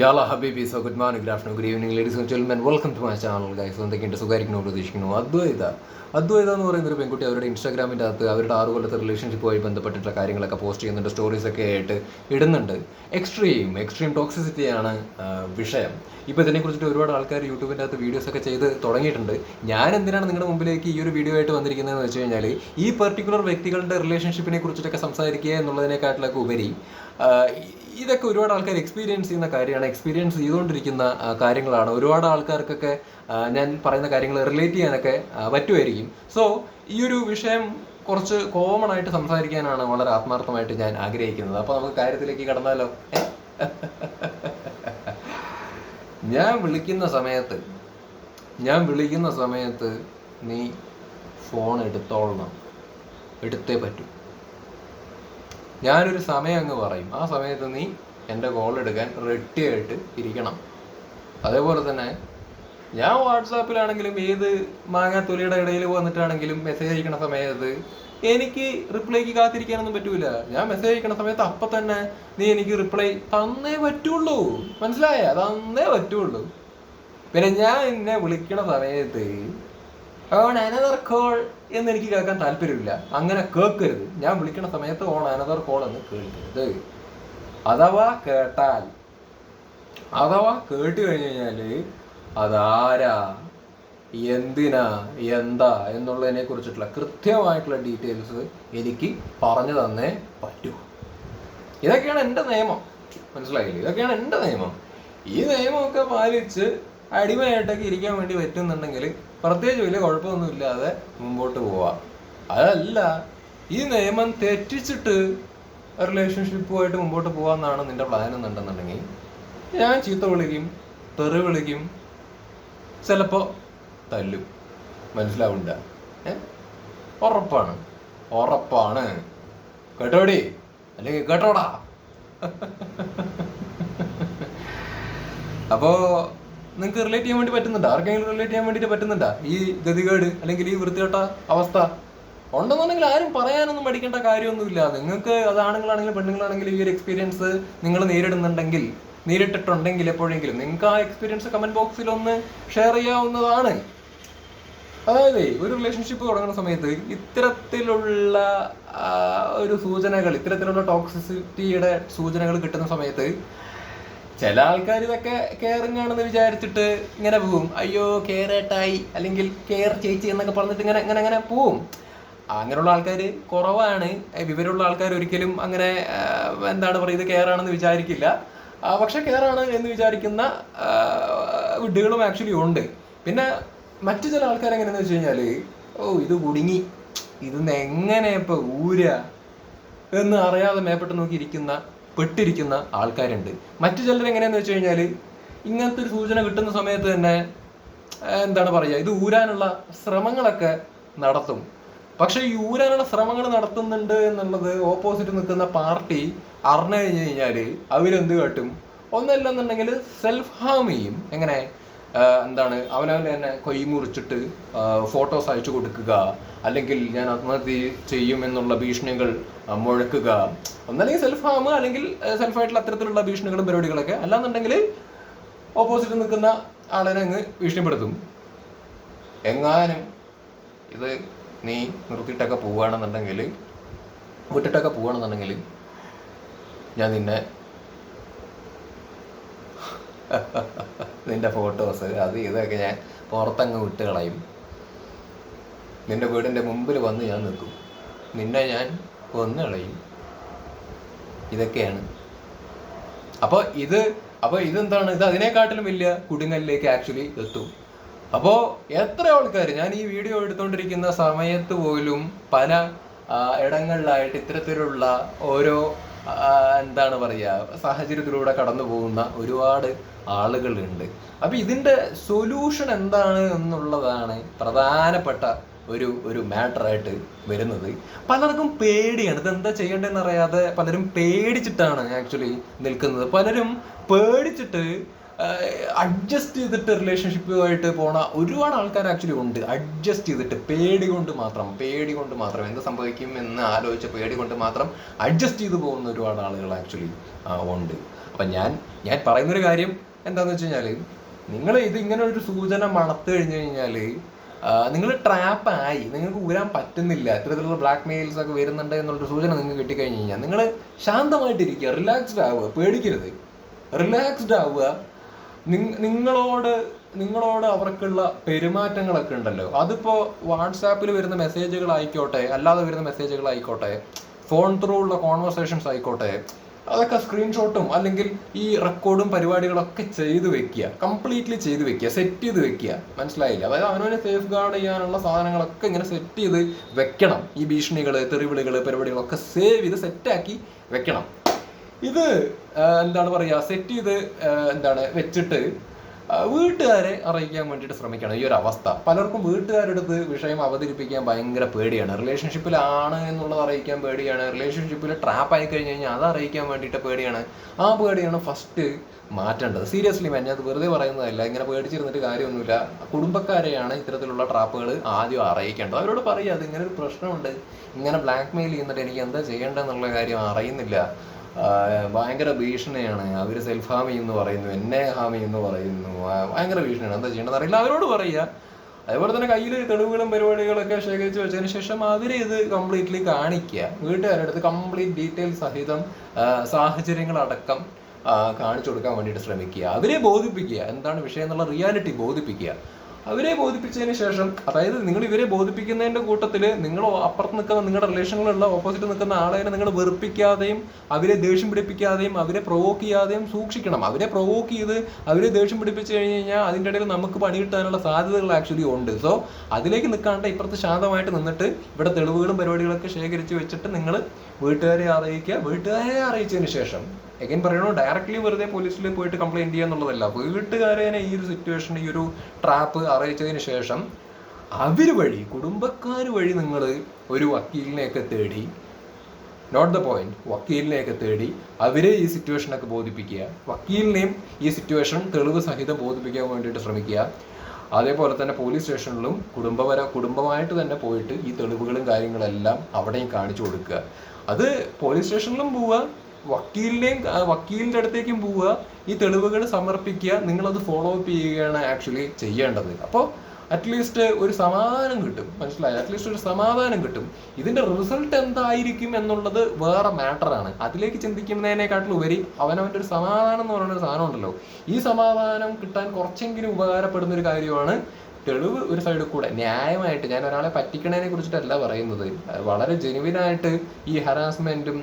യാല ഹബീബി so good morning good afternoon good evening ladies and gentlemen. Welcome to my channel guys. എന്തൊക്കെയുണ്ട്? സുഖമായിരിക്കുന്നു? പ്രതീക്ഷിക്കുന്നു. അദ്വൈത. അദ്വൈത എന്ന് പറയുന്ന ഒരു പെൺകുട്ടി അവരുടെ ഇൻസ്റ്റാഗ്രാമിന്റെ അകത്ത് അവരുടെ ആറ് കൊല്ലത്തെ റിലേഷൻഷിപ്പുമായി ബന്ധപ്പെട്ടിട്ടുള്ള കാര്യങ്ങളൊക്കെ പോസ്റ്റ് ചെയ്യുന്നുണ്ട് സ്റ്റോറീസ് ഒക്കെ ആയിട്ട് ഇടുന്നുണ്ട്. എക്സ്ട്രീം എക്സ്ട്രീം ടോക്സിസിറ്റിയാണ് വിഷയം. ഇപ്പോൾ ഇതിനെക്കുറിച്ചിട്ട് ഒരുപാട് ആൾക്കാർ യൂട്യൂബിന്റെ അകത്ത് വീഡിയോസ് ഒക്കെ ചെയ്ത് തുടങ്ങിയിട്ടുണ്ട്. ഞാൻ എന്തിനാണ് നിങ്ങളുടെ മുമ്പിലേക്ക് ഈ ഒരു വീഡിയോ ആയിട്ട് വന്നിരിക്കുന്നതെന്ന് വെച്ച് കഴിഞ്ഞാൽ ഈ പെർട്ടിക്കുലർ വ്യക്തികളുടെ റിലേഷൻഷിപ്പിനെ കുറിച്ചിട്ടൊക്കെ സംസാരിക്കുക എന്നുള്ളതിനെക്കാട്ടിലൊക്കെ ഉപരി ഇതൊക്കെ ഒരുപാട് ആൾക്കാർ എക്സ്പീരിയൻസ് ചെയ്യുന്ന കാര്യമാണ്. എക്സ്പീരിയൻസ് ചെയ്തുകൊണ്ടിരിക്കുന്ന കാര്യങ്ങളാണ്. ഒരുപാട് ആൾക്കാർക്കൊക്കെ ഞാൻ പറയുന്ന കാര്യങ്ങൾ റിലേറ്റ് ചെയ്യാനൊക്കെ പറ്റുമായിരിക്കും. സോ ഈ ഒരു വിഷയം കുറച്ച് കോമൺ ആയിട്ട് സംസാരിക്കാനാണ് വളരെ ആത്മാർത്ഥമായിട്ട് ഞാൻ ആഗ്രഹിക്കുന്നത്. അപ്പോൾ നമുക്ക് കാര്യത്തിലേക്ക് കടന്നാലോ? ഞാൻ വിളിക്കുന്ന സമയത്ത് ഞാൻ വിളിക്കുന്ന സമയത്ത് നീ ഫോൺ എടുത്തോളണം. എടുത്തേ പറ്റൂ. ഞാനൊരു സമയം അങ്ങ് പറയും. ആ സമയത്ത് നീ എന്റെ കോൾ എടുക്കാൻ റെഡി ആയിട്ട് ഇരിക്കണം. അതേപോലെ തന്നെ ഞാൻ വാട്സാപ്പിലാണെങ്കിലും ഏത് മാങ്ങാത്തൊലിയുടെ ഇടയിൽ വന്നിട്ടാണെങ്കിലും മെസ്സേജ് അയക്കണ സമയത്ത് എനിക്ക് റിപ്ലൈക്ക് കാത്തിരിക്കാനൊന്നും പറ്റൂല. ഞാൻ മെസ്സേജ് അയക്കണ സമയത്ത് അപ്പം തന്നെ നീ എനിക്ക് റിപ്ലൈ തന്നേ പറ്റുള്ളൂ. മനസ്സിലായ? തന്നേ പറ്റുള്ളൂ. പിന്നെ ഞാൻ നിന്നെ വിളിക്കണ സമയത്ത് ഓൺ അനദർ കോൾ എന്ന് എനിക്ക് കേൾക്കാൻ താല്പര്യമില്ല. അങ്ങനെ കേൾക്കരുത്. ഞാൻ വിളിക്കുന്ന സമയത്ത് ഓൺ അനദർ കോൾ എന്ന് കേൾക്കരുത്. അഥവാ കേട്ടാൽ അഥവാ കേട്ട് കഴിഞ്ഞു കഴിഞ്ഞാൽ അതാരാ എന്തിനാ എന്താ എന്നുള്ളതിനെ കുറിച്ചിട്ടുള്ള കൃത്യമായിട്ടുള്ള ഡീറ്റെയിൽസ് എനിക്ക് പറഞ്ഞു തന്നേ പറ്റൂ. ഇതൊക്കെയാണ് എന്റെ നിയമം. മനസ്സിലായില്ലേ? ഇതൊക്കെയാണ് എന്റെ നിയമം. ഈ നിയമമൊക്കെ പാലിച്ച് അടിമയായിട്ടൊക്കെ ഇരിക്കാൻ വേണ്ടി പറ്റുന്നുണ്ടെങ്കിൽ പ്രത്യേകിച്ച് വലിയ കുഴപ്പമൊന്നും ഇല്ലാതെ മുമ്പോട്ട് പോവാം. അതല്ല ഈ നിയമം തെറ്റിച്ചിട്ട് റിലേഷൻഷിപ്പുമായിട്ട് മുമ്പോട്ട് പോകാമെന്നാണ് നിന്റെ പ്ലാൻ എന്നുണ്ടെന്നുണ്ടെങ്കിൽ ഞാൻ ചീത്ത വിളിക്കും തെറി വിളിക്കും ചിലപ്പോ തല്ലും. മനസ്സിലാവില്ല ഏ? ഉറപ്പാണ്. ഉറപ്പാണ്. കേട്ടോടി അല്ലെങ്കിൽ കേട്ടോടാ? അപ്പോ നിങ്ങൾക്ക് റിലേറ്റ് ചെയ്യാൻ വേണ്ടി പറ്റുന്നുണ്ടോ? ആർക്കെങ്കിലും റിലേറ്റ് ചെയ്യാൻ വേണ്ടിയിട്ട് പറ്റുന്നുണ്ടോ? ഈ ഗതികേട് അല്ലെങ്കിൽ ഈ വൃത്തികെട്ട അവസ്ഥ? ഉണ്ടെന്നുണ്ടെങ്കിൽ ആരും പറയാനൊന്നും പഠിക്കേണ്ട കാര്യമൊന്നുമില്ല. നിങ്ങൾക്ക് അത് ആണുങ്ങളാണെങ്കിലും പെണ്ണുങ്ങളാണെങ്കിലും ഈ ഒരു എക്സ്പീരിയൻസ് നിങ്ങൾ നേരിടുന്നുണ്ടെങ്കിൽ നേരിട്ടിട്ടുണ്ടെങ്കിൽ എപ്പോഴെങ്കിലും നിങ്ങൾക്ക് ആ എക്സ്പീരിയൻസ് കമന്റ് ബോക്സിൽ ഒന്ന് ഷെയർ ചെയ്യാവുന്നതാണ്. അതായത് ഒരു റിലേഷൻഷിപ്പ് തുടങ്ങുന്ന സമയത്ത് ഇത്തരത്തിലുള്ള ഒരു സൂചനകൾ ഇത്തരത്തിലുള്ള ടോക്സിസിറ്റിയുടെ സൂചനകൾ കിട്ടുന്ന സമയത്ത് ചില ആൾക്കാർ ഇതൊക്കെ കെയറിങ് ആണെന്ന് വിചാരിച്ചിട്ട് ഇങ്ങനെ പോവും. അയ്യോ കെയറേട്ടായി അല്ലെങ്കിൽ കെയർ ചേച്ചി എന്നൊക്കെ പറഞ്ഞിട്ട് ഇങ്ങനെ ഇങ്ങനെ അങ്ങനെ പോവും. അങ്ങനെയുള്ള ആൾക്കാർ കുറവാണ്. വിവരമുള്ള ആൾക്കാർ ഒരിക്കലും അങ്ങനെ എന്താണ് പറയുന്നത് കെയർ ആണെന്ന് വിചാരിക്കില്ല. പക്ഷെ കെയർ ആണ് എന്ന് വിചാരിക്കുന്ന വിഡ്ഢികളും ആക്ച്വലി ഉണ്ട്. പിന്നെ മറ്റു ചില ആൾക്കാർ എങ്ങനെയെന്ന് വെച്ച് കഴിഞ്ഞാൽ ഓ ഇത് കുടുങ്ങി. ഇതിന്ന് എങ്ങനെ ഇപ്പൊ ഊര? എന്ന് അറിയാതെ മേപ്പെട്ട് നോക്കി ഇരിക്കുന്ന പെട്ടിരിക്കുന്ന ആൾക്കാരുണ്ട്. മറ്റു ചിലർ എങ്ങനെയാന്ന് വെച്ച് കഴിഞ്ഞാൽ ഇങ്ങനത്തെ ഒരു സൂചന കിട്ടുന്ന സമയത്ത് തന്നെ എന്താണ് പറയുക ഇത് ഊരാനുള്ള ശ്രമങ്ങളൊക്കെ നടത്തും. പക്ഷെ ഈ ഊരാനുള്ള ശ്രമങ്ങൾ നടത്തുന്നുണ്ട് എന്നുള്ളത് ഓപ്പോസിറ്റ് നിൽക്കുന്ന പാർട്ടി അറിഞ്ഞു കഴിഞ്ഞു കഴിഞ്ഞാൽ അവരെന്ത് കാട്ടും? ഒന്നല്ലെന്നുണ്ടെങ്കിൽ സെൽഫ് ഹാം ചെയ്യും. എങ്ങനെ? എന്താണ് അവനവൻ തന്നെ കൈ മുറിച്ചിട്ട് ഫോട്ടോസ് അയച്ചു കൊടുക്കുക അല്ലെങ്കിൽ ഞാൻ ആത്മഹത്യ ചെയ്യും എന്നുള്ള ഭീഷണികൾ മുഴക്കുക ഒന്നല്ലെങ്കിൽ സെൽഫ് ഹാം അല്ലെങ്കിൽ സെൽഫായിട്ടുള്ള അത്തരത്തിലുള്ള ഭീഷണികളും പരിപാടികളൊക്കെ. അല്ലാന്നുണ്ടെങ്കിൽ ഓപ്പോസിറ്റ് നിൽക്കുന്ന ആളിനെ അങ്ങ് ഭീഷണിപ്പെടുത്തും. എങ്ങാനും ഇത് നീ നിർത്തിയിട്ടൊക്കെ പോവുകയാണെന്നുണ്ടെങ്കിൽ വിട്ടിട്ടൊക്കെ പോവുകയാണെന്നുണ്ടെങ്കിൽ ഞാൻ നിന്നെ നിന്റെ ഫോട്ടോസ് അത് ഇതൊക്കെ ഞാൻ പുറത്തങ്ങ് വിട്ട് കളയും. നിന്റെ വീടിന്റെ മുമ്പിൽ വന്ന് ഞാൻ നിൽക്കും. നിന്നെ ഞാൻ കൊന്നു കളയും. ഇതൊക്കെയാണ്. അപ്പോൾ ഇത് അപ്പോൾ ഇതെന്താണ്? ഇത് അതിനെക്കാട്ടിലും വലിയ കുടുങ്ങലിലേക്ക് ആക്ച്വലി എത്തും. അപ്പോൾ എത്ര ആൾക്കാർ ഞാൻ ഈ വീഡിയോ എടുത്തുകൊണ്ടിരിക്കുന്ന സമയത്ത് പോലും പല ഇടങ്ങളിലായിട്ട് ഇത്തരത്തിലുള്ള ഓരോ എന്താണ് പറയുക സാഹചര്യത്തിലൂടെ കടന്നു പോകുന്ന ഒരുപാട് ആളുകളുണ്ട്. അപ്പൊ ഇതിന്റെ സൊല്യൂഷൻ എന്താണ് എന്നുള്ളതാണ് പ്രധാനപ്പെട്ട ഒരു ഒരു മാറ്ററായിട്ട് വരുന്നത്. പലർക്കും പേടിയാണ്. ഇത് എന്താ ചെയ്യേണ്ടതെന്ന് അറിയാതെ പലരും പേടിച്ചിട്ടാണ് ആക്ച്വലി നിൽക്കുന്നത്. പലരും പേടിച്ചിട്ട് അഡ്ജസ്റ്റ് ചെയ്തിട്ട് റിലേഷൻഷിപ്പുമായിട്ട് പോണ ഒരുപാട് ആൾക്കാർ ആക്ച്വലി ഉണ്ട്. അഡ്ജസ്റ്റ് ചെയ്തിട്ട് പേടി കൊണ്ട് മാത്രം പേടി കൊണ്ട് മാത്രം. എന്ത് സംഭവിക്കും എന്ന് ആലോചിച്ച പേടി കൊണ്ട് മാത്രം അഡ്ജസ്റ്റ് ചെയ്ത് പോകുന്ന ഒരുപാട് ആളുകൾ ആക്ച്വലി ഉണ്ട്. അപ്പം ഞാൻ ഞാൻ പറയുന്നൊരു കാര്യം എന്താന്ന് വെച്ച് കഴിഞ്ഞാൽ നിങ്ങൾ ഇത് ഇങ്ങനെ ഒരു സൂചന മണത്ത് കഴിഞ്ഞു കഴിഞ്ഞാൽ നിങ്ങൾ ട്രാപ്പ് ആയി നിങ്ങൾക്ക് ഊരാൻ പറ്റുന്നില്ല ഇത്തരത്തിലുള്ള ബ്ലാക്ക് മെയിൽസ് ഒക്കെ വരുന്നുണ്ട് എന്നുള്ളൊരു സൂചന നിങ്ങൾക്ക് കിട്ടിക്കഴിഞ്ഞ് കഴിഞ്ഞാൽ നിങ്ങൾ ശാന്തമായിട്ടിരിക്കുക റിലാക്സ്ഡ് ആവുക പേടിക്കരുത്. റിലാക്സ്ഡ് ആവുക. നിങ്- നിങ്ങളോട് നിങ്ങളോട് അവർക്കുള്ള പെരുമാറ്റങ്ങളൊക്കെ ഉണ്ടല്ലോ. അതിപ്പോ വാട്സാപ്പിൽ വരുന്ന മെസ്സേജുകൾ ആയിക്കോട്ടെ അല്ലാതെ വരുന്ന മെസ്സേജുകൾ ആയിക്കോട്ടെ ഫോൺ ത്രൂ ഉള്ള കോൺവെർസേഷൻസ് ആയിക്കോട്ടെ അതൊക്കെ സ്ക്രീൻഷോട്ടും അല്ലെങ്കിൽ ഈ റെക്കോർഡും പരിപാടികളൊക്കെ ചെയ്തു വെക്കുക. കംപ്ലീറ്റ്ലി ചെയ്തു വെക്കുക. സെറ്റ് ചെയ്ത് വെക്കുക. മനസ്സിലായില്ല? അതായത് അവനവനെ സേഫ് ഗാർഡ് ചെയ്യാനുള്ള സാധനങ്ങളൊക്കെ ഇങ്ങനെ സെറ്റ് ചെയ്ത് വെക്കണം. ഈ ഭീഷണികൾ തെറിവിളികൾ പരിപാടികളൊക്കെ സേവ് ചെയ്ത് സെറ്റാക്കി വെക്കണം. ഇത് എന്താണ് പറയുക? സെറ്റ് ചെയ്ത് എന്താണ് വെച്ചിട്ട് വീട്ടുകാരെ അറിയിക്കാൻ വേണ്ടിയിട്ട് ശ്രമിക്കണം ഈ ഒരു അവസ്ഥ. പലർക്കും വീട്ടുകാരെടുത്ത് വിഷയം അവതരിപ്പിക്കാൻ ഭയങ്കര പേടിയാണ്. റിലേഷൻഷിപ്പിലാണ് എന്നുള്ളത് അറിയിക്കാൻ പേടിയാണ്. റിലേഷൻഷിപ്പിൽ ട്രാപ്പ് ആയി കഴിഞ്ഞ് കഴിഞ്ഞാൽ അത് അറിയിക്കാൻ വേണ്ടിയിട്ട് പേടിയാണ്. ആ പേടിയാണ് ഫസ്റ്റ് മാറ്റേണ്ടത്. സീരിയസ്ലി ഞാൻ അത് വെറുതെ പറയുന്നതല്ല. ഇങ്ങനെ പേടിച്ചിരുന്നിട്ട് കാര്യമൊന്നുമില്ല. കുടുംബക്കാരെയാണ് ഇത്തരത്തിലുള്ള ട്രാപ്പുകൾ ആദ്യം അറിയിക്കേണ്ടത്. അവരോട് പറയുക അത് ഇങ്ങനെ ഒരു പ്രശ്നമുണ്ട്. ഇങ്ങനെ ബ്ലാക്ക് മെയിൽ ചെയ്യുന്നിട്ട് എനിക്ക് എന്താ ചെയ്യേണ്ടതെന്നുള്ള കാര്യം അറിയുന്നില്ല. ഭയങ്കര ഭീഷണിയാണ്. അവർ സെൽഫ് ഹാം ചെയ്യുന്നു പറയുന്നു എന്നെ ഹാം എന്ന് പറയുന്നു. ഭയങ്കര ഭീഷണിയാണ്. എന്താ ചെയ്യേണ്ടത് അറിയില്ല. അവരോട് പറയുക. അതേപോലെ തന്നെ കയ്യിൽ തെളിവുകളും പരിപാടികളൊക്കെ ശേഖരിച്ച് വെച്ചതിന് ശേഷം അവരെ ഇത് കംപ്ലീറ്റ്ലി കാണിക്കുക. വീട്ടുകാരുടെ അടുത്ത് കംപ്ലീറ്റ് ഡീറ്റെയിൽ സഹിതം സാഹചര്യങ്ങളടക്കം കാണിച്ചു കൊടുക്കാൻ വേണ്ടിയിട്ട് ശ്രമിക്കുക. അവരെ ബോധിപ്പിക്കുക. എന്താണ് വിഷയം എന്നുള്ള റിയാലിറ്റി ബോധിപ്പിക്കുക. അവരെ ബോധിപ്പിച്ചതിന് ശേഷം അതായത് നിങ്ങൾ ഇവരെ ബോധിപ്പിക്കുന്നതിന്റെ കൂട്ടത്തിൽ നിങ്ങൾ അപ്പുറത്ത് നിൽക്കുന്ന നിങ്ങളുടെ റിലേഷനിലുള്ള ഓപ്പോസിറ്റ് നിൽക്കുന്ന ആളെ നിങ്ങൾ വെറുപ്പിക്കാതെയും അവരെ ദേഷ്യം പിടിപ്പിക്കാതെയും അവരെ പ്രൊവോക്ക് ചെയ്യാതെയും സൂക്ഷിക്കണം. അവരെ പ്രൊവോക്ക് ചെയ്ത് അവരെ ദേഷ്യം പിടിപ്പിച്ചു കഴിഞ്ഞ് കഴിഞ്ഞാൽ അതിന്റെ ഇടയിൽ നമുക്ക് പണി കിട്ടാനുള്ള സാധ്യതകൾ ആക്ച്വലി ഉണ്ട്. സോ അതിലേക്ക് നിൽക്കാണ്ട് ഇപ്പുറത്ത് ശാന്തമായിട്ട് നിന്നിട്ട് ഇവിടെ തെളിവുകളും പരിപാടികളൊക്കെ ശേഖരിച്ച് വെച്ചിട്ട് നിങ്ങൾ വീട്ടുകാരെ അറിയിക്കുക. വീട്ടുകാരെ അറിയിച്ചതിന് ശേഷം എഗൈൻ പറയണോ ഡയറക്ട്ലി വെറുതെ പോലീസിൽ പോയിട്ട് കംപ്ലൈന്റ് ചെയ്യുക എന്നുള്ളതല്ല. വീട്ടുകാരെ ഈ ഒരു സിറ്റുവേഷൻ ഈ ഒരു ട്രാപ്പ് അറിയിച്ചതിന് ശേഷം അവർ വഴി കുടുംബക്കാർ വഴി നിങ്ങൾ ഒരു വക്കീലിനെയൊക്കെ തേടി നോട്ട് ദ പോയിന്റ് വക്കീലിനെയൊക്കെ തേടി അവരെ ഈ സിറ്റുവേഷനൊക്കെ ബോധിപ്പിക്കുക. വക്കീലിനെയും ഈ സിറ്റുവേഷൻ തെളിവ് സഹിതം ബോധിപ്പിക്കാൻ വേണ്ടിയിട്ട് ശ്രമിക്കുക. അതേപോലെ തന്നെ പോലീസ് സ്റ്റേഷനിലും കുടുംബപര കുടുംബമായിട്ട് തന്നെ പോയിട്ട് ഈ തെളിവുകളും കാര്യങ്ങളെല്ലാം അവിടെയും കാണിച്ചു കൊടുക്കുക. അത് പോലീസ് സ്റ്റേഷനിലും പോവുക വക്കീലിനെയും വക്കീലിന്റെ അടുത്തേക്കും പോവുക ഈ തെളിവുകൾ സമർപ്പിക്കുക നിങ്ങളത് ഫോളോ അപ്പ് ചെയ്യുകയാണ് ആക്ച്വലി ചെയ്യേണ്ടത്. അപ്പോൾ അറ്റ്ലീസ്റ്റ് ഒരു സമാധാനം കിട്ടും. മനസ്സിലായി? അറ്റ്ലീസ്റ്റ് ഒരു സമാധാനം കിട്ടും. ഇതിന്റെ റിസൾട്ട് എന്തായിരിക്കും എന്നുള്ളത് വേറെ മാറ്ററാണ് അതിലേക്ക് ചിന്തിക്കുന്നതിനെക്കാട്ടിൽ ഉപരി അവനവന്റെ ഒരു സമാധാനം എന്ന് പറയുന്ന ഒരു സാധനം ഉണ്ടല്ലോ. ഈ സമാധാനം കിട്ടാൻ കുറച്ചെങ്കിലും ഉപകാരപ്പെടുന്ന ഒരു കാര്യമാണ് തെളിവ് ഒരു സൈഡിൽ കൂടെ. ന്യായമായിട്ട് ഞാൻ ഒരാളെ പറ്റിക്കണതിനെ കുറിച്ചിട്ടല്ല പറയുന്നത്. വളരെ വളരെ ജെനുവിനായിട്ട് ഈ ഹറാസ്മെന്റും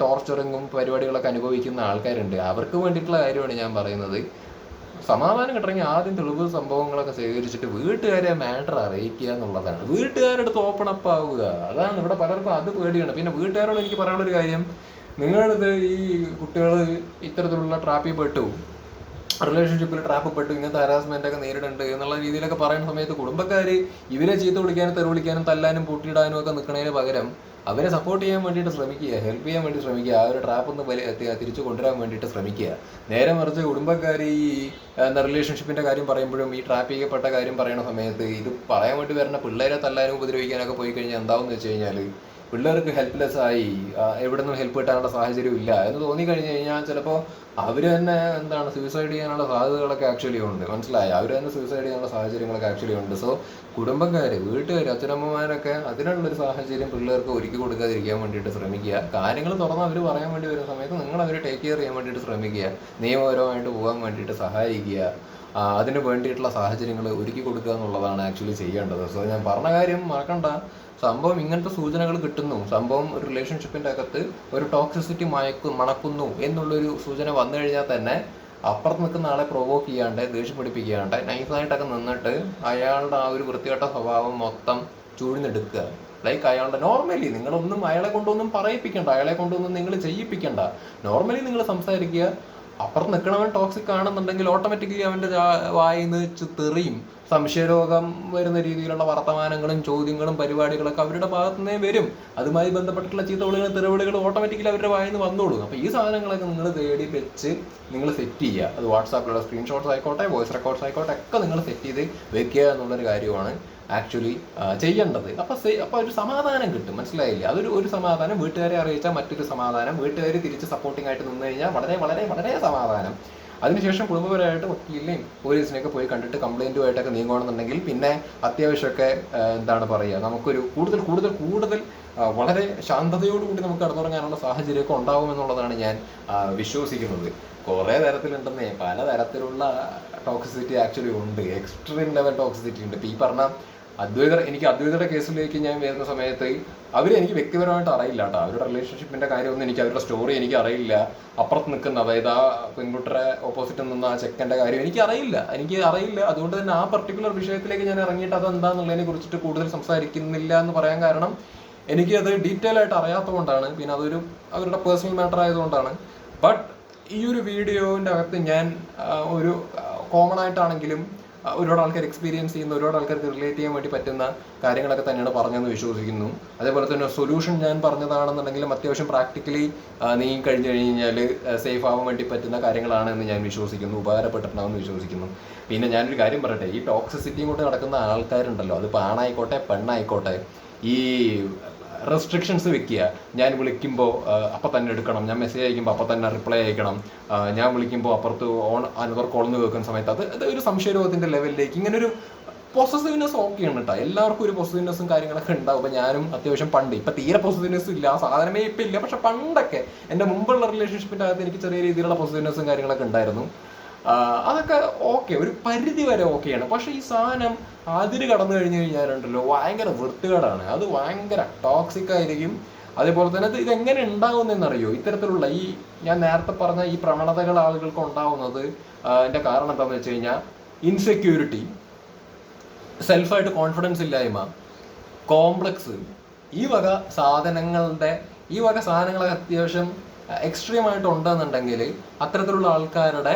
ടോർച്ചറിങ്ങും പരിപാടികളൊക്കെ അനുഭവിക്കുന്ന ആൾക്കാരുണ്ട്. അവർക്ക് വേണ്ടിയിട്ടുള്ള കാര്യമാണ് ഞാൻ പറയുന്നത്. സമാധാനം കിട്ടണമെങ്കിൽ ആദ്യം തെളിവ് സംഭവങ്ങളൊക്കെ ശേഖരിച്ചിട്ട് വീട്ടുകാരെ മാറ്റർ അറിയിക്കുക എന്നുള്ളതാണ്. വീട്ടുകാരുടെ ഓപ്പൺ അപ്പ് ആവുക. അതാണ് ഇവിടെ പലർക്കും അത് പേടിയാണ്. പിന്നെ വീട്ടുകാരോട് എനിക്ക് പറയാനുള്ള ഒരു കാര്യം. നിങ്ങളിത് ഈ കുട്ടികൾ ഇത്തരത്തിലുള്ള ട്രാപ്പിൽ പെട്ടു. റിലേഷൻഷിപ്പിൽ ട്രാപ്പ് പെട്ടു ഇങ്ങനത്തെ ഹരാസ്മെന്റ് ഒക്കെ നേരിടുന്നുണ്ട് എന്നുള്ള രീതിയിലൊക്കെ പറയുന്ന സമയത്ത് കുടുംബക്കാര് ഇവരെ ചീത്ത വിളിക്കാനും തെറി വിളിക്കാനും തല്ലാനും പൂട്ടിയിടാനും ഒക്കെ നിൽക്കുന്നതിന് പകരം അവരെ സപ്പോർട്ട് ചെയ്യാൻ വേണ്ടിയിട്ട് ശ്രമിക്കുക ഹെൽപ്പ് ചെയ്യാൻ വേണ്ടി ശ്രമിക്കുക ആ ഒരു ട്രാപ്പ് ഒന്ന് തിരിച്ചു കൊണ്ടുവരാൻ വേണ്ടിയിട്ട് ശ്രമിക്കുക. നേരെ മറിച്ച് കുടുംബക്കാർ ഈ എന്താ റിലേഷൻഷിപ്പിന്റെ കാര്യം പറയുമ്പോഴും ഈ ട്രാപ്പ് ചെയ്യപ്പെട്ട കാര്യം പറയുന്ന സമയത്ത് ഇത് പറയാൻ വേണ്ടി വരുന്ന പിള്ളേരെ തല്ലാനും ഉപദ്രവിക്കാനൊക്കെ പോയി കഴിഞ്ഞാൽ എന്താവെന്ന് വെച്ച് കഴിഞ്ഞാൽ പിള്ളേർക്ക് ഹെൽപ്ലെസ് ആയി എവിടെ നിന്നും ഹെൽപ്പ് കിട്ടാനുള്ള സാഹചര്യം ഇല്ല എന്ന് തോന്നി കഴിഞ്ഞു കഴിഞ്ഞാൽ ചിലപ്പോൾ അവർ തന്നെ എന്താണ് സൂയിസൈഡ് ചെയ്യാനുള്ള സാധ്യതകളൊക്കെ ആക്ച്വലി ഉണ്ട്. മനസ്സിലായി? അവർ തന്നെ സൂയിസൈഡ് ചെയ്യാനുള്ള സാഹചര്യങ്ങളൊക്കെ ആക്ച്വലി ഉണ്ട്. സോ കുടുംബക്കാർ വീട്ടുകാർ അച്ഛനമ്മമാരൊക്കെ അതിനുള്ളൊരു സാഹചര്യം പിള്ളേർക്ക് ഒരുക്കി കൊടുക്കാതിരിക്കാൻ വേണ്ടിയിട്ട് ശ്രമിക്കുക. കാര്യങ്ങൾ തുറന്ന് അവർ പറയാൻ വേണ്ടി വരുന്ന സമയത്ത് നിങ്ങൾ അവരെ ടേക്ക് കെയർ ചെയ്യാൻ വേണ്ടിയിട്ട് ശ്രമിക്കുക. നിയമപരമായിട്ട് പോകാൻ വേണ്ടിയിട്ട് സഹായിക്കുക. അതിന് വേണ്ടിയിട്ടുള്ള സാഹചര്യങ്ങൾ ഒരുക്കി കൊടുക്കുക എന്നുള്ളതാണ് ആക്ച്വലി ചെയ്യേണ്ടത്. സോ ഞാൻ പറഞ്ഞ കാര്യം മറക്കണ്ട. സംഭവം ഇങ്ങനത്തെ സൂചനകൾ കിട്ടുന്നു. സംഭവം ഒരു റിലേഷൻഷിപ്പിന്റെ അകത്ത് ഒരു ടോക്സിസിറ്റി മയക്കു മണക്കുന്നു എന്നുള്ളൊരു സൂചന വന്നു കഴിഞ്ഞാൽ തന്നെ അപ്പുറത്ത് നിൽക്കുന്ന ആളെ പ്രൊവോക്ക് ചെയ്യാണ്ട് ദേഷ്യം പിടിപ്പിക്കാണ്ട് നൈസായിട്ടൊക്കെ നിന്നിട്ട് അയാളുടെ ആ ഒരു വൃത്തികെട്ട സ്വഭാവം മൊത്തം ചൂഴ്ന്നെടുക്കുക. ലൈക്ക് അയാളുടെ നോർമലി നിങ്ങളൊന്നും അയാളെ കൊണ്ടൊന്നും പറയിപ്പിക്കണ്ട. അയാളെ കൊണ്ടൊന്നും നിങ്ങൾ ചെയ്യിപ്പിക്കണ്ട. നോർമലി നിങ്ങൾ സംസാരിക്കുക അപ്പുറത്ത് നിൽക്കണവൻ ടോക്സിക് ആണെന്നുണ്ടെങ്കിൽ ഓട്ടോമാറ്റിക്കലി അവന്റെ വായിന്ന് തെറിയും. സംശയരോഗം വരുന്ന രീതിയിലുള്ള വർത്തമാനങ്ങളും ചോദ്യങ്ങളും പരിപാടികളൊക്കെ അവരുടെ ഭാഗത്തു നിന്നേ വരും. അതുമായി ബന്ധപ്പെട്ടിട്ടുള്ള ചീത്തവിളികളും തെറിവിളികളും ഓട്ടോമാറ്റിക്കലി അവരുടെ വായിൽ നിന്ന് വന്നോളും. അപ്പോൾ ഈ സാധനങ്ങളൊക്കെ നിങ്ങൾ തേടി വെച്ച് നിങ്ങൾ സെറ്റ് ചെയ്യുക. അത് വാട്സാപ്പിലുള്ള സ്ക്രീൻഷോട്ട്സ് ആയിക്കോട്ടെ വോയിസ് റെക്കോർഡ്സ് ആയിക്കോട്ടെ ഒക്കെ നിങ്ങൾ സെറ്റ് ചെയ്ത് വെക്കുക എന്നുള്ളൊരു കാര്യമാണ് ആക്ച്വലി ചെയ്യേണ്ടത്. അപ്പൊ സേ- അപ്പൊ ഒരു സമാധാനം കിട്ടും. മനസ്സിലായില്ലേ? അതൊരു ഒരു സമാധാനം. വീട്ടുകാരെ അറിയിച്ചാൽ മറ്റൊരു സമാധാനം. വീട്ടുകാർ തിരിച്ച് സപ്പോർട്ടിംഗ് ആയിട്ട് നിന്ന് കഴിഞ്ഞാൽ വളരെ വളരെ വളരെ സമാധാനം. അതിനുശേഷം കുടുംബപരമായിട്ട് വക്കീലിനെയും പോലീസിനെയൊക്കെ പോയി കണ്ടിട്ട് കംപ്ലൈന്റുമായിട്ടൊക്കെ നീങ്ങുകയാണെന്നുണ്ടെങ്കിൽ പിന്നെ അത്യാവശ്യമൊക്കെ എന്താണ് പറയുക നമുക്കൊരു കൂടുതൽ കൂടുതൽ കൂടുതൽ വളരെ ശാന്തതയോടുകൂടി നമുക്ക് കടന്നുറങ്ങാനുള്ള സാഹചര്യമൊക്കെ ഉണ്ടാവുമെന്നുള്ളതാണ് ഞാൻ വിശ്വസിക്കുന്നത്. കുറേ തരത്തിലുണ്ടെന്നേ. പല തരത്തിലുള്ള ടോക്സിസിറ്റി ആക്ച്വലി ഉണ്ട്. എക്സ്ട്രീം ലെവൽ ടോക്സിസിറ്റി ഉണ്ട്. ഇപ്പം ഈ പറഞ്ഞ അദ്വൈതർ എനിക്ക് അദ്വൈതയുടെ കേസിലേക്ക് ഞാൻ വരുന്ന സമയത്ത് അവരെ എനിക്ക് വ്യക്തിപരമായിട്ട് അറിയില്ല കേട്ടോ അവരുടെ റിലേഷൻഷിപ്പിന്റെ കാര്യമൊന്നും എനിക്ക് അവരുടെ സ്റ്റോറി എനിക്ക് അറിയില്ല. അപ്പുറത്ത് നിൽക്കുന്ന അതായത് ആ പെൺകുട്ടിയുടെ ഓപ്പോസിറ്റിൽ നിന്ന ആ ചെക്കന്റെ കാര്യം എനിക്ക് അറിയില്ല. എനിക്ക് അറിയില്ല. അതുകൊണ്ട് തന്നെ ആ പർട്ടിക്കുലർ വിഷയത്തിലേക്ക് ഞാൻ ഇറങ്ങിയിട്ട് അത് എന്താണെന്നുള്ളതിനെ കുറിച്ചിട്ട് കൂടുതൽ സംസാരിക്കുന്നില്ല എന്ന് പറയാൻ കാരണം എനിക്ക് അത് ഡീറ്റെയിൽ ആയിട്ട് അറിയാത്തതുകൊണ്ടാണ്. പിന്നെ അതൊരു അവരുടെ പേഴ്സണൽ മാറ്റർ ആയതുകൊണ്ടാണ്. ബട്ട് ഈ ഒരു വീഡിയോന്റെ അകത്ത് ഞാൻ ഒരു കോമൺ ആയിട്ടാണെങ്കിലും ഒരുപാട് ആൾക്കാർ എക്സ്പീരിയൻസ് ചെയ്യുന്ന ഒരുപാട് ആൾക്കാർക്ക് റിലേറ്റ് ചെയ്യാൻ വേണ്ടി പറ്റുന്ന കാര്യങ്ങളൊക്കെ തന്നെയാണ് പറഞ്ഞതെന്ന് വിശ്വസിക്കുന്നു. അതേപോലെ തന്നെ സൊല്യൂഷൻ ഞാൻ പറഞ്ഞതാണെന്നുണ്ടെങ്കിലും അത്യാവശ്യം പ്രാക്ടിക്കലി നീ കഴിഞ്ഞു കഴിഞ്ഞാൽ സേഫ് ആവാൻ വേണ്ടി പറ്റുന്ന കാര്യങ്ങളാണ് എന്ന് ഞാൻ വിശ്വസിക്കുന്നു ഉപകാരപ്പെട്ടിട്ടുണ്ടാവുമെന്ന് വിശ്വസിക്കുന്നു. പിന്നെ ഞാനൊരു കാര്യം പറയട്ടെ ഈ ടോക്സിസിറ്റിയും കൊണ്ട് നടക്കുന്ന ആൾക്കാരുണ്ടല്ലോ അതിപ്പോൾ ആണായിക്കോട്ടെ പെണ്ണായിക്കോട്ടെ ഈ റെസ്ട്രിക്ഷൻസ് വെക്കുക. ഞാൻ വിളിക്കുമ്പോൾ അപ്പം തന്നെ എടുക്കണം. ഞാൻ മെസ്സേജ് അയക്കുമ്പോൾ അപ്പം തന്നെ റിപ്ലൈ അയക്കണം. ഞാൻ വിളിക്കുമ്പോൾ അപ്പുറത്ത് ഓൺ അനവർ കോളെന്ന് കേൾക്കുന്ന സമയത്ത് അത് അത് ഒരു സംശയരോഗത്തിന്റെ ലെവലിലേക്ക് ഇങ്ങനെ ഒരു പൊസസീവ്നെസ് ഓക്കെയാണ് കേട്ടോ എല്ലാവർക്കും ഒരു പോസിറ്റീവ്നെസ്സും കാര്യങ്ങളൊക്കെ ഉണ്ടാവും. അപ്പം ഞാനും അത്യാവശ്യം പണ്ട് ഇപ്പം തീരെ പൊസസീവ്നെസ് ഇല്ല. സാധാരണമേ ഇപ്പം ഇല്ല. പക്ഷെ പണ്ടൊക്കെ എന്റെ മുമ്പുള്ള റിലേഷൻഷിപ്പിന്റെ അകത്ത് എനിക്ക് ചെറിയ രീതിയിലുള്ള പോസിറ്റീവ്നെസ്സും കാര്യങ്ങളൊക്കെ ഉണ്ടായിരുന്നു. അതൊക്കെ ഓക്കെ ഒരു പരിധി വരെ ഓക്കെയാണ് പക്ഷെ ഈ സാധനം അതിര് കടന്നു കഴിഞ്ഞു കഴിഞ്ഞാലുണ്ടല്ലോ ഭയങ്കര വൃത്തികേടാണ്. അത് ഭയങ്കര ടോക്സിക് ആയിരിക്കും. അതേപോലെ തന്നെ ഇത് ഇതെങ്ങനെ ഉണ്ടാവുന്നതെന്നറിയോ? ഇത്തരത്തിലുള്ള ഈ ഞാൻ നേരത്തെ പറഞ്ഞ ഈ പ്രവണതകൾ ആളുകൾക്ക് ഉണ്ടാകുന്നത് എന്റെ കാരണം എന്താണെന്ന് വെച്ച് കഴിഞ്ഞാൽ ഇൻസെക്യൂരിറ്റി സെൽഫായിട്ട് കോൺഫിഡൻസ് ഇല്ലായ്മ കോംപ്ലക്സ് ഈ വക സാധനങ്ങളുടെ ഈ വക സാധനങ്ങളൊക്കെ അത്യാവശ്യം എക്സ്ട്രീം ആയിട്ട് ഉണ്ടെന്നുണ്ടെങ്കിൽ അത്തരത്തിലുള്ള ആൾക്കാരുടെ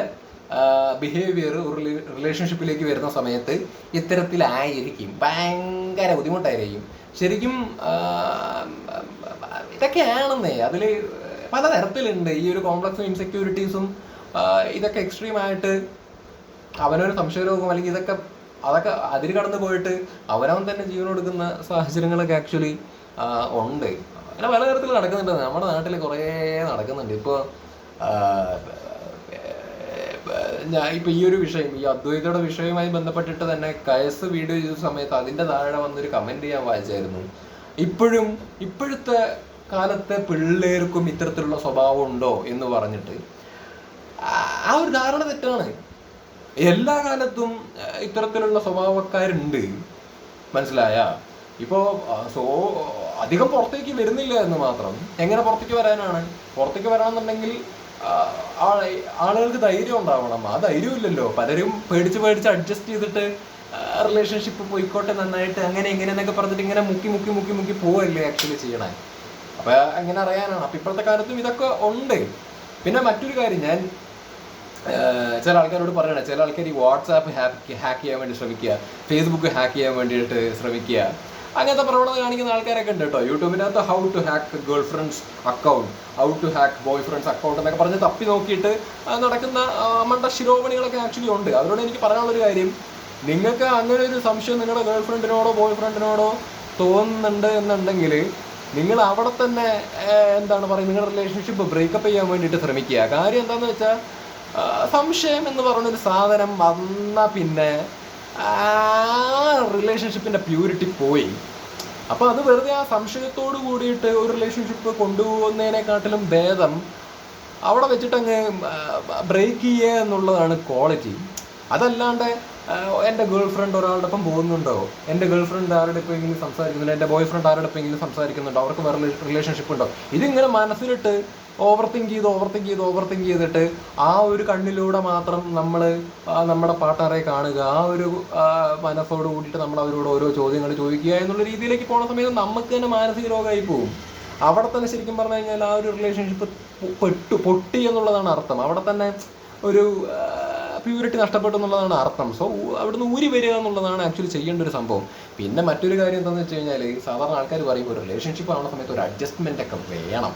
ബിഹേവിയർ ഒരു റിലേഷൻഷിപ്പിലേക്ക് വരുന്ന സമയത്ത് ഇത്തരത്തിലായിരിക്കും. ഭയങ്കര ബുദ്ധിമുട്ടായിരിക്കും. ശരിക്കും ഇതൊക്കെയാണെന്നേ. അതിൽ പലതരത്തിലുണ്ട്. ഈ ഒരു കോംപ്ലക്സും ഇൻസെക്യൂരിറ്റീസും ഇതൊക്കെ എക്സ്ട്രീം ആയിട്ട് അവനൊരു സംശയരോഗം അല്ലെങ്കിൽ ഇതൊക്കെ അതൊക്കെ അതിര് കടന്നു പോയിട്ട് അവനവൻ തന്നെ ജീവൻ കൊടുക്കുന്ന സാഹചര്യങ്ങളൊക്കെ ആക്ച്വലി ഉണ്ട്. അങ്ങനെ പല തരത്തിൽ നടക്കുന്നുണ്ട്. നമ്മുടെ നാട്ടിൽ കുറേ നടക്കുന്നുണ്ട്. ഇപ്പോൾ ഞാൻ ഇപ്പൊ ഈ ഒരു വിഷയം ഈ അദ്വൈതയുടെ വിഷയവുമായി ബന്ധപ്പെട്ടിട്ട് തന്നെ കയസ് വീഡിയോ ചെയ്ത സമയത്ത് അതിന്റെ താഴെ വന്നൊരു കമന്റ് ചെയ്യാൻ വായിച്ചായിരുന്നു. ഇപ്പോഴും ഇപ്പോഴത്തെ കാലത്തെ പിള്ളേർക്കും ഇത്തരത്തിലുള്ള സ്വഭാവം ഉണ്ടോ എന്ന് പറഞ്ഞിട്ട്. ആ- ഒരു ധാരണ തെറ്റാണ്. എല്ലാ കാലത്തും ഇത്തരത്തിലുള്ള സ്വഭാവക്കാരുണ്ട്. മനസ്സിലായ? ഇപ്പോ സോ അധികം പുറത്തേക്ക് വരുന്നില്ല എന്ന് മാത്രം. എങ്ങനെ പുറത്തേക്ക് വരാനാണ്? പുറത്തേക്ക് ആളെ- ആളുകൾക്ക് ധൈര്യം ഉണ്ടാവണം. ആ ധൈര്യം ഇല്ലല്ലോ. പലരും പേടിച്ച് പേടിച്ച് അഡ്ജസ്റ്റ് ചെയ്തിട്ട് റിലേഷൻഷിപ്പ് പോയിക്കോട്ടെ നന്നായിട്ട് അങ്ങനെ ഇങ്ങനെ എന്നൊക്കെ പറഞ്ഞിട്ട് ഇങ്ങനെ മുക്കി മുക്കി മുക്കി മുക്കി പോവല്ലേ ആക്ച്വലി ചെയ്യണേ. അപ്പൊ അങ്ങനെ അറിയാനാണ്. അപ്പൊ ഇപ്പോഴത്തെ കാലത്തും ഇതൊക്കെ ഉണ്ട്. പിന്നെ മറ്റൊരു കാര്യം ഞാൻ ചില ആൾക്കാരോട് പറയണേ. ചില ആൾക്കാർ ഈ വാട്സാപ്പ് ഹാക്ക് ചെയ്യാൻ വേണ്ടി ശ്രമിക്കുക. ഫേസ്ബുക്ക് ഹാക്ക് ചെയ്യാൻ വേണ്ടിയിട്ട് ശ്രമിക്കുക. അങ്ങനത്തെ പ്രവണത കാണിക്കുന്ന ആൾക്കാരൊക്കെ ഉണ്ട് കേട്ടോ. യൂട്യൂബിനകത്ത് how to hack girl friends account how to hack boy friends account എന്നൊക്കെ പറഞ്ഞ് തപ്പി നോക്കിയിട്ട് നടക്കുന്ന മണ്ട ശിരോമണികളൊക്കെ ആക്ച്വലി ഉണ്ട്. അവരോട് എനിക്ക് പറയാനുള്ളൊരു കാര്യം നിങ്ങൾക്ക് അങ്ങനെ ഒരു സംശയം നിങ്ങളുടെ ഗേൾ ഫ്രണ്ടിനോടോ ബോയ് ഫ്രണ്ടിനോടോ തോന്നുന്നുണ്ട് എന്നുണ്ടെങ്കിൽ നിങ്ങൾ അവിടെ തന്നെ എന്താണ് പറയുക നിങ്ങളുടെ റിലേഷൻഷിപ്പ് ബ്രേക്കപ്പ് ചെയ്യാൻ വേണ്ടിയിട്ട് ശ്രമിക്കുക. കാര്യം എന്താണെന്ന് വെച്ചാൽ സംശയം എന്ന് പറഞ്ഞൊരു സാധനം വന്ന പിന്നെ ആ റിലേഷൻഷിപ്പിന്റെ പ്യൂരിറ്റി പോയി. അപ്പോൾ അത് വെറുതെ ആ സംശയത്തോട് കൂടിയിട്ട് ഒരു റിലേഷൻഷിപ്പ് കൊണ്ടുപോകുന്നതിനെക്കാട്ടിലും ഭേദം അവിടെ വെച്ചിട്ട് അങ്ങ് ബ്രേക്ക് ചെയ്യുക എന്നുള്ളതാണ് ക്വാളിറ്റി അതല്ലാണ്ട് എന്റെ ഗേൾ ഫ്രണ്ട് ഒരാളുടെ ഒപ്പം പോകുന്നുണ്ടോ? എന്റെ ഗേൾ ഫ്രണ്ട് ആരുടെ ഇപ്പം എങ്കിലും സംസാരിക്കുന്നുണ്ടോ? എന്റെ ബോയ് ഫ്രണ്ട് ആരുടെ ഇപ്പം എങ്കിലും സംസാരിക്കുന്നുണ്ടോ? അവർക്ക് വേറെ റിലേഷൻഷിപ്പ് ഉണ്ടോ? ഇതിങ്ങനെ മനസ്സിലിട്ട് ഓവർ തിങ്ക് ചെയ്ത് ഓവർ തിങ്ക് ചെയ്ത് ഓവർ തിങ്ക് ചെയ്തിട്ട് ആ ഒരു കണ്ണിലൂടെ മാത്രം നമ്മൾ നമ്മുടെ പാർട്ട്ണറെ കാണുക. ആ ഒരു മനസ്സോട് കൂടിയിട്ട് നമ്മൾ അവരോട് ഓരോ ചോദ്യങ്ങൾ ചോദിക്കുക എന്നുള്ള രീതിയിലേക്ക് പോണ സമയത്ത് നമുക്ക് തന്നെ മാനസിക രോഗമായി പോകും. അവിടെ തന്നെ ശരിക്കും പറഞ്ഞു കഴിഞ്ഞാൽ ആ ഒരു റിലേഷൻഷിപ്പ് പെട്ടു പൊട്ടി എന്നുള്ളതാണ് അർത്ഥം. അവിടെ തന്നെ ഒരു പ്യൂരിറ്റി നഷ്ടപ്പെട്ടു എന്നുള്ളതാണ് അർത്ഥം. സോ അവിടുന്ന് ഊരി വരിക എന്നുള്ളതാണ് ആക്ച്വലി ചെയ്യേണ്ട ഒരു സംഭവം. പിന്നെ മറ്റൊരു കാര്യം എന്താണെന്ന് വെച്ച് കഴിഞ്ഞാൽ സാധാരണ ആൾക്കാർ പറയും ഒരു റിലേഷൻഷിപ്പ് ആവുന്ന സമയത്ത് ഒരു അഡ്ജസ്റ്റ്മെന്റ് ഒക്കെ വേണം.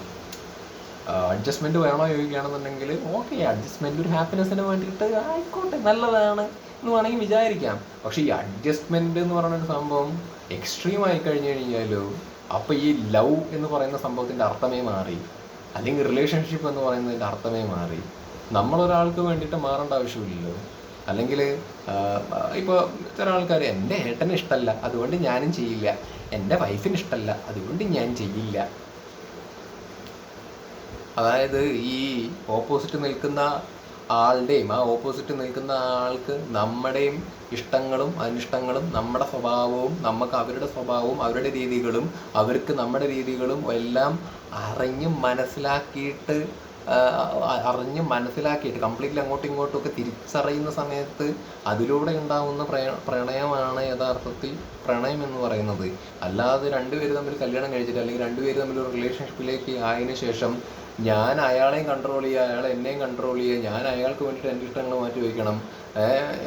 അഡ്ജസ്റ്റ്മെന്റ് വേണോ ചോദിക്കുകയാണെന്നുണ്ടെങ്കിൽ ഓക്കെ അഡ്ജസ്റ്റ്മെന്റ് ഒരു ഹാപ്പിനെസ്സിന് വേണ്ടിയിട്ട് ആയിക്കോട്ടെ നല്ലതാണ് എന്ന് വേണമെങ്കിൽ വിചാരിക്കാം. പക്ഷെ ഈ അഡ്ജസ്റ്റ്മെന്റ് എന്ന് പറയുന്ന ഒരു സംഭവം എക്സ്ട്രീം ആയി കഴിഞ്ഞു കഴിഞ്ഞാലോ അപ്പൊ ഈ ലവ് എന്ന് പറയുന്ന സംഭവത്തിന്റെ അർത്ഥമേ മാറി. അല്ലെങ്കിൽ റിലേഷൻഷിപ്പ് എന്ന് പറയുന്നതിന്റെ അർത്ഥമേ മാറി. നമ്മളൊരാൾക്ക് വേണ്ടിയിട്ട് മാറേണ്ട ആവശ്യമില്ലല്ലോ. അല്ലെങ്കിൽ ഇപ്പോൾ ചില ആൾക്കാർ എന്റെ ഏട്ടന് ഇഷ്ടമല്ല അതുകൊണ്ട് ഞാനും ചെയ്യില്ല. എന്റെ വൈഫിന് ഇഷ്ടമല്ല അതുകൊണ്ട് ഞാൻ ചെയ്യില്ല. അതായത് ഈ ഓപ്പോസിറ്റ് നിൽക്കുന്ന ആളുടെയും ആ ഓപ്പോസിറ്റ് നിൽക്കുന്ന ആൾക്ക് നമ്മുടെയും ഇഷ്ടങ്ങളും അനിഷ്ടങ്ങളും നമ്മുടെ സ്വഭാവവും നമുക്ക് അവരുടെ സ്വഭാവവും അവരുടെ രീതികളും അവർക്ക് നമ്മുടെ രീതികളും എല്ലാം അറിഞ്ഞ് മനസ്സിലാക്കിയിട്ട് അറിഞ്ഞ് മനസ്സിലാക്കിയിട്ട് കംപ്ലീറ്റ്ലി അങ്ങോട്ടും ഇങ്ങോട്ടും ഒക്കെ തിരിച്ചറിയുന്ന സമയത്ത് അതിലൂടെ ഉണ്ടാകുന്ന പ്രണയമാണ് യഥാർത്ഥത്തിൽ പ്രണയം എന്ന് പറയുന്നത്. അല്ലാതെ രണ്ടുപേര് തമ്മിൽ കല്യാണം കഴിച്ചിട്ട് അല്ലെങ്കിൽ രണ്ടുപേര് തമ്മിൽ ഒരു റിലേഷൻഷിപ്പിലേക്ക് ആയതിനു ശേഷം ഞാൻ അയാളെയും കൺട്രോൾ ചെയ്യുക അയാൾ എന്നെയും കൺട്രോൾ ചെയ്യുക ഞാൻ അയാൾക്ക് വേണ്ടിയിട്ട് എന്റെ ഇഷ്ടങ്ങൾ മാറ്റി വയ്ക്കണം.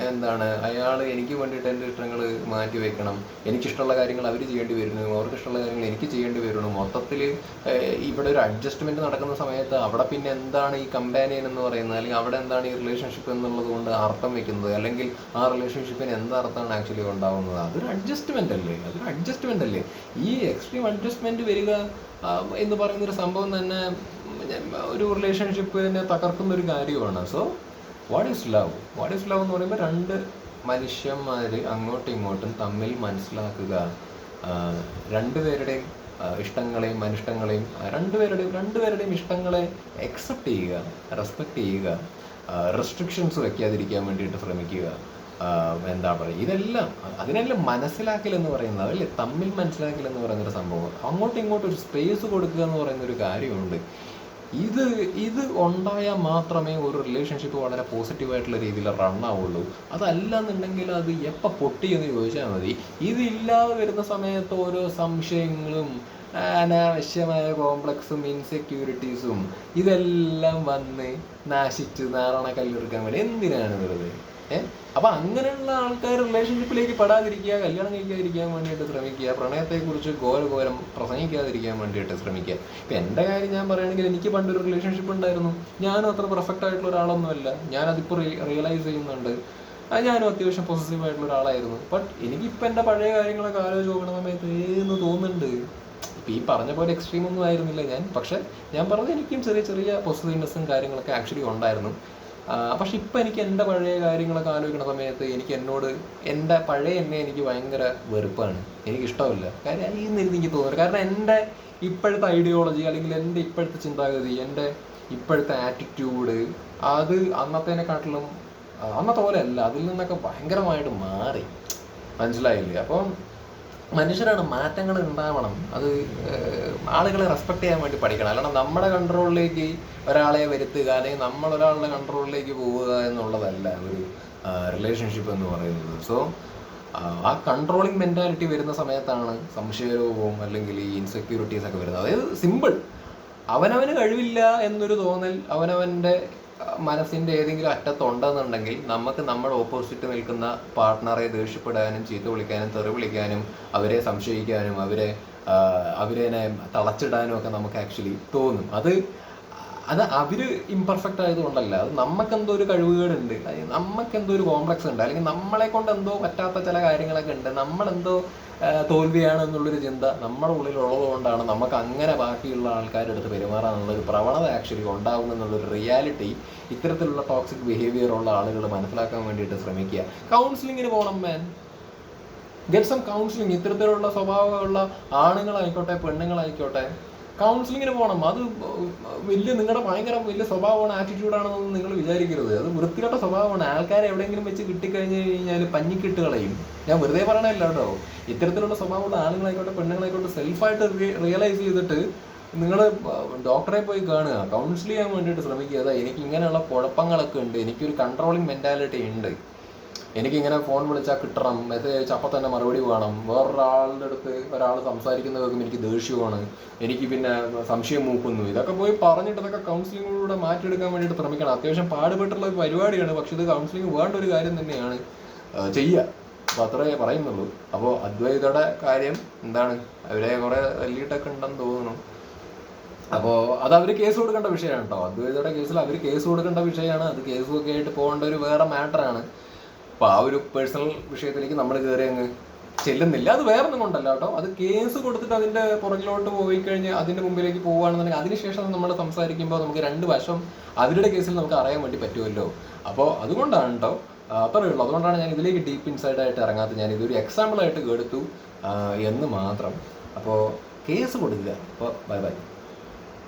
എന്താണ്? അയാൾ എനിക്ക് വേണ്ടിയിട്ട് എന്റെ ഇഷ്ടങ്ങൾ മാറ്റി വെക്കണം. എനിക്കിഷ്ടമുള്ള കാര്യങ്ങൾ അവർ ചെയ്യേണ്ടി വരുന്നു. അവർക്ക് ഇഷ്ടമുള്ള കാര്യങ്ങൾ എനിക്ക് ചെയ്യേണ്ടി വരുന്നു. മൊത്തത്തിൽ ഇവിടെ ഒരു അഡ്ജസ്റ്റ്മെന്റ് നടക്കുന്ന സമയത്ത് അവിടെ പിന്നെ എന്താണ് ഈ കമ്പാനിയൻ എന്ന് പറയുന്നത്? അല്ലെങ്കിൽ അവിടെ എന്താണ് ഈ റിലേഷൻഷിപ്പ് എന്നുള്ളത് കൊണ്ട് അർത്ഥം വെക്കുന്നത്? അല്ലെങ്കിൽ ആ റിലേഷൻഷിപ്പിന് എന്താർത്ഥമാണ് ആക്ച്വലി ഉണ്ടാവുന്നത്? അതൊരു അഡ്ജസ്റ്റ്മെന്റ് അല്ലേ? അതൊരു അഡ്ജസ്റ്റ്മെന്റ് അല്ലേ? ഈ എക്സ്ട്രീം അഡ്ജസ്റ്റ്മെന്റ് വരിക എന്ന് പറയുന്ന ഒരു സംഭവം തന്നെ ഒരു റിലേഷൻഷിപ്പിനെ തകർക്കുന്ന ഒരു കാര്യമാണ്. So what is love what is love എന്ന് പറയുമ്പോൾ രണ്ട് മനുഷ്യന്മാർ അങ്ങോട്ടും ഇങ്ങോട്ടും തമ്മിൽ മനസ്സിലാക്കുക രണ്ട് രണ്ടുപേരുടെയും ഇഷ്ടങ്ങളെയും അനിഷ്ടങ്ങളെയും രണ്ടുപേരുടെയും രണ്ടുപേരുടെയും ഇഷ്ടങ്ങളെ അക്സെപ്റ്റ് ചെയ്യുക റെസ്പെക്റ്റ് ചെയ്യുക റെസ്ട്രിക്ഷൻസ് വയ്ക്കാതിരിക്കാൻ വേണ്ടിയിട്ട് ശ്രമിക്കുക. എന്താ പറയുക ഇതെല്ലാം അതിനെല്ലാം മനസ്സിലാക്കൽ എന്ന് പറയുന്നത് അതല്ലേ തമ്മിൽ മനസ്സിലാക്കൽ എന്ന് പറയുന്നൊരു സംഭവം. അങ്ങോട്ടും ഇങ്ങോട്ടും ഒരു സ്പേസ് കൊടുക്കുക എന്ന് പറയുന്ന ഒരു കാര്യമുണ്ട്. ഇത് ഇത് ഉണ്ടായാൽ മാത്രമേ ഒരു റിലേഷൻഷിപ്പ് വളരെ പോസിറ്റീവായിട്ടുള്ള രീതിയിൽ റൺ ആവുള്ളൂ. അതല്ല എന്നുണ്ടെങ്കിൽ അത് എപ്പോൾ പൊട്ടി എന്ന് ചോദിച്ചാൽ മതി ഇതില്ലാതെ വരുന്ന സമയത്ത് ഓരോ സംശയങ്ങളും അനാവശ്യമായ കോംപ്ലക്സും ഇൻസെക്യൂരിറ്റീസും ഇതെല്ലാം വന്ന് നാശിച്ച് നാരണ കല്ലെടുക്കാൻ വേണ്ടി എന്തിനാണ് വെറുതെ? അപ്പൊ അങ്ങനെയുള്ള ആൾക്കാർ റിലേഷൻഷിപ്പിലേക്ക് പെടാതിരിക്കുക കല്യാണം കഴിക്കാതിരിക്കാൻ വേണ്ടിയിട്ട് ശ്രമിക്കുക പ്രണയത്തെക്കുറിച്ച് ഘോരഘോരം പ്രസംഗിക്കാതിരിക്കാൻ വേണ്ടിയിട്ട് ശ്രമിക്കുക. ഇപ്പൊ എന്റെ കാര്യം ഞാൻ പറയുകയാണെങ്കിൽ എനിക്ക് പണ്ടൊരു റിലേഷൻഷിപ്പ് ഉണ്ടായിരുന്നു. ഞാനും അത്ര പെർഫെക്റ്റ് ആയിട്ടുള്ള ഒരാളൊന്നുമല്ല. ഞാനതിപ്പോൾ റിയലൈസ് ചെയ്യുന്നുണ്ട്. അത് ഞാനും അത്യാവശ്യം പോസിറ്റീവ് ആയിട്ടുള്ള ഒരാളായിരുന്നു. ബട്ട് എനിക്കിപ്പോൾ എന്റെ പഴയ കാര്യങ്ങളൊക്കെ ആലോചിച്ച് നോക്കുന്ന സമയത്ത് ഏന്ന് തോന്നുന്നുണ്ട്. ഇപ്പം ഈ പറഞ്ഞ പോലെ എക്സ്ട്രീം ഒന്നും ആയിരുന്നില്ല ഞാൻ. പക്ഷെ ഞാൻ പറഞ്ഞത് എനിക്കും ചെറിയ ചെറിയ പോസിറ്റീവ്നെസ്സും കാര്യങ്ങളൊക്കെ ആക്ച്വലി ഉണ്ടായിരുന്നു. പക്ഷെ ഇപ്പം എനിക്ക് എന്റെ പഴയ കാര്യങ്ങളൊക്കെ ആലോചിക്കുന്ന സമയത്ത് എനിക്ക് എന്നോട് എന്റെ പഴയ എന്നെ എനിക്ക് ഭയങ്കര വെറുപ്പാണ്. എനിക്ക് ഇഷ്ടമില്ല. കാര്യം ഈ എനിക്ക് തോന്നുന്നു. കാരണം എന്റെ ഇപ്പോഴത്തെ ഐഡിയോളജി അല്ലെങ്കിൽ എന്റെ ഇപ്പോഴത്തെ ചിന്താഗതി എന്റെ ഇപ്പോഴത്തെ ആറ്റിറ്റ്യൂഡ് അത് അന്നത്തേനെക്കാട്ടിലും അന്നത്തെ പോലെ അല്ല. അതിൽ നിന്നൊക്കെ ഭയങ്കരമായിട്ട് മാറി. മനസ്സിലായില്ലേ? അപ്പം മനുഷ്യരാണ് മാറ്റങ്ങൾ ഉണ്ടാവണം. അത് ആളുകളെ റെസ്പെക്ട് ചെയ്യാൻ വേണ്ടി പഠിക്കണം. അല്ലാണ്ട് നമ്മുടെ കൺട്രോളിലേക്ക് ഒരാളെ വരുത്തുക അല്ലെങ്കിൽ നമ്മൾ ഒരാളുടെ കൺട്രോളിലേക്ക് പോവുക എന്നുള്ളതല്ല ഒരു റിലേഷൻഷിപ്പ് എന്ന് പറയുന്നത്. സോ ആ കൺട്രോളിങ് മെന്റാലിറ്റി വരുന്ന സമയത്താണ് സംശയരോഗവും അല്ലെങ്കിൽ ഈ ഇൻസെക്യൂരിറ്റീസ് ഒക്കെ വരുന്നത്. അതായത് സിമ്പിൾ അവനവന് കഴിവില്ല എന്നൊരു തോന്നൽ അവനവന്റെ മനസ്സിന്റെ ഏതെങ്കിലും അറ്റത്തുണ്ടെന്നുണ്ടെങ്കിൽ നമുക്ക് നമ്മുടെ ഓപ്പോസിറ്റ് നിൽക്കുന്ന പാർട്ട്ണറെ ദേഷ്യപ്പെടാനും ചീത്ത വിളിക്കാനും തെറി വിളിക്കാനും അവരെ സംശയിക്കാനും അവരെ അവരെ തളച്ചിടാനും ഒക്കെ നമുക്ക് ആക്ച്വലി തോന്നും. അത് അത് അവർ ഇംപെർഫെക്റ്റ് ആയതുകൊണ്ടല്ല. അത് നമുക്കെന്തോ ഒരു കഴിവുകേടുണ്ട്. നമുക്കെന്തോ ഒരു കോംപ്ലക്സ് ഉണ്ട്. അല്ലെങ്കിൽ നമ്മളെ കൊണ്ട് എന്തോ പറ്റാത്ത ചില കാര്യങ്ങളൊക്കെ ഉണ്ട്. നമ്മളെന്തോ തോൽവിയാണ് എന്നുള്ളൊരു ചിന്ത നമ്മുടെ ഉള്ളിൽ ഉള്ളത് കൊണ്ടാണ് നമുക്ക് അങ്ങനെ ബാക്കിയുള്ള ആൾക്കാരുടെ അടുത്ത് പെരുമാറാനുള്ളൊരു പ്രവണത ആക്ച്വലി ഉണ്ടാവും എന്നുള്ളൊരു റിയാലിറ്റി ഇത്തരത്തിലുള്ള ടോക്സിക് ബിഹേവിയർ ഉള്ള ആളുകൾ മനസ്സിലാക്കാൻ വേണ്ടിയിട്ട് ശ്രമിക്കുക. കൗൺസിലിങ്ങിന് പോകണം മാൻ ഗെറ്റ് സം കൗൺസിലിംഗ് ഇത്തരത്തിലുള്ള സ്വഭാവമുള്ള ആണുങ്ങളായിക്കോട്ടെ പെണ്ണുങ്ങളായിക്കോട്ടെ കൗൺസിലിങ്ങിന് പോകണം അത് വലിയ നിങ്ങളുടെ ഭയങ്കര വലിയ സ്വഭാവമാണ് ആറ്റിറ്റ്യൂഡാണെന്നൊന്നും നിങ്ങൾ വിചാരിക്കരുത്. അത് വൃത്തികെട്ട സ്വഭാവമാണ്. ആൾക്കാരെ എവിടെയെങ്കിലും വെച്ച് കിട്ടിക്കഴിഞ്ഞ് കഴിഞ്ഞാൽ പഞ്ഞിക്കിട്ട് കളയും. ഞാൻ വെറുതെ പറയണല്ല കേട്ടോ. ഇത്തരത്തിലുള്ള സ്വഭാവമുള്ള ആണുങ്ങളായിക്കോട്ടെ പെണ്ണുങ്ങളായിക്കോട്ടെ സെൽഫായിട്ട് റിയലൈസ് ചെയ്തിട്ട് നിങ്ങൾ ഡോക്ടറെ പോയി കാണുക. കൗൺസിൽ ചെയ്യാൻ വേണ്ടിയിട്ട് ശ്രമിക്കുക. എനിക്ക് ഇങ്ങനെയുള്ള കുഴപ്പങ്ങളൊക്കെ ഉണ്ട്. എനിക്കൊരു കൺട്രോളിങ് മെന്റാലിറ്റി ഉണ്ട്. എനിക്കിങ്ങനെ ഫോൺ വിളിച്ചാൽ കിട്ടണം. മെസ്സേജ് അയച്ചാൽ അപ്പം തന്നെ മറുപടി വേണം. വേറൊരാളുടെ അടുത്ത് ഒരാൾ സംസാരിക്കുന്ന കേൾക്കുമ്പോൾ എനിക്ക് ദേഷ്യമാണ് എനിക്ക് പിന്നെ സംശയം മൂക്കുന്നു. ഇതൊക്കെ പോയി പറഞ്ഞിട്ട് ഇതൊക്കെ കൗൺസിലിങ്ങിലൂടെ മാറ്റിയെടുക്കാൻ വേണ്ടിയിട്ട് ശ്രമിക്കണം. അത്യാവശ്യം പാടുപെട്ടുള്ള ഒരു പരിപാടിയാണ്. പക്ഷെ ഇത് കൗൺസിലിംഗ് വേണ്ട ഒരു കാര്യം തന്നെയാണ് ചെയ്യുക. അപ്പോൾ അത്രേ പറയുന്നുള്ളൂ. അപ്പോൾ അദ്വൈതയുടെ കാര്യം എന്താണ്? അവരെ കുറേ തല്ലിയിട്ടൊക്കെ ഉണ്ടെന്ന് തോന്നുന്നു. അപ്പോൾ അത് അവർ കേസ് കൊടുക്കേണ്ട വിഷയമാണ് കേട്ടോ. അദ്വൈതയുടെ കേസിൽ അവർ കേസ് കൊടുക്കേണ്ട വിഷയമാണ്. അത് കേസ് ഒക്കെ ആയിട്ട് പോകേണ്ട ഒരു വേറെ മാറ്ററാണ് അപ്പൊ ആ ഒരു പേഴ്സണൽ വിഷയത്തിലേക്ക് നമ്മൾ കയറി അങ്ങ് ചെല്ലുന്നില്ല. അത് വേറൊന്നും കൊണ്ടല്ല കേട്ടോ. അത് കേസ് കൊടുത്തിട്ട് അതിന്റെ പുറകിലോട്ട് പോയി കഴിഞ്ഞ് അതിന്റെ മുമ്പിലേക്ക് പോവുകയാണെന്നുണ്ടെങ്കിൽ അതിനുശേഷം നമ്മൾ സംസാരിക്കുമ്പോൾ നമുക്ക് രണ്ട് വശം അവരുടെ കേസിൽ നമുക്ക് അറിയാൻ വേണ്ടി പറ്റുമല്ലോ. അപ്പോൾ അതുകൊണ്ടാണ് കേട്ടോ. അത്രയേ ഉള്ളൂ. അതുകൊണ്ടാണ് ഞാൻ ഇതിലേക്ക് ഡീപ്പ് ഇൻസൈഡ് ആയിട്ട് ഇറങ്ങാത്തത്. ഞാൻ ഇതൊരു എക്സാമ്പിൾ ആയിട്ട് എടുത്തു. എന്ന് മാത്രം. അപ്പോൾ കേസ് കൊടുക്കുക. അപ്പോൾ ബൈ ബൈ